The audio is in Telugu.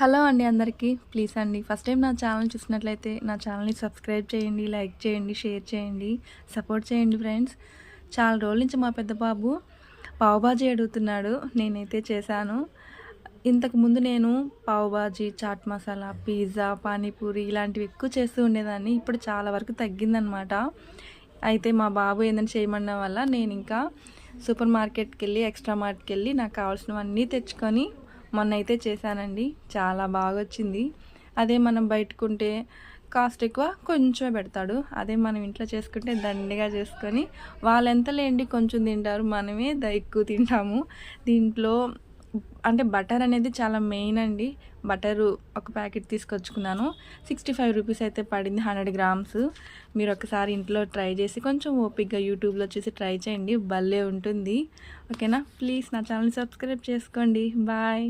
హలో అండి అందరికీ. ప్లీజ్ అండి ఫస్ట్ టైం నా ఛానల్ చూసినట్లయితే నా ఛానల్ని సబ్స్క్రైబ్ చేయండి లైక్ చేయండి షేర్ చేయండి సపోర్ట్ చేయండి ఫ్రెండ్స్. చాలా రోజుల నుంచి మా పెద్ద బాబు పావుబాజీ అడుగుతున్నాడు నేనైతే చేశాను. ఇంతకుముందు నేను పావుబాజీ చాట్ మసాలా పిజ్జా పానీపూరి ఇలాంటివి ఎక్కువ చేస్తూ ఉండేదాన్ని. ఇప్పుడు చాలా వరకు తగ్గిందనమాట అయితే మా బాబు ఏదైనా చేయమన్న వల్ల నేను ఇంకా సూపర్ మార్కెట్కి వెళ్ళి ఎక్స్ట్రా మార్ట్కి వెళ్ళి నాకు కావాల్సినవన్నీ తెచ్చుకొని మొన్న అయితే చేశానండి. చాలా బాగా వచ్చింది అదే మనం బయటకుంటే కాస్ట్ ఎక్కువ కొంచెమే పెడతాడు. అదే మనం ఇంట్లో చేసుకుంటే దండిగా చేసుకొని వాళ్ళెంత లేండి కొంచెం తింటారు. మనమే ద ఎక్కువ తింటాము. దీంట్లో అంటే బటర్ అనేది చాలా మెయిన్ అండి. బటరు ఒక ప్యాకెట్ తీసుకొచ్చుకున్నాను. సిక్స్టీ ఫైవ్ రూపీస్ అయితే పడింది హండ్రెడ్ గ్రామ్స్. మీరు ఒకసారి ఇంట్లో ట్రై చేసి కొంచెం ఓపిక్గా యూట్యూబ్లో చూసి ట్రై చేయండి. భలే ఉంటుంది. ఓకేనా? ప్లీజ్ నా ఛానల్ సబ్స్క్రైబ్ చేసుకోండి. బాయ్.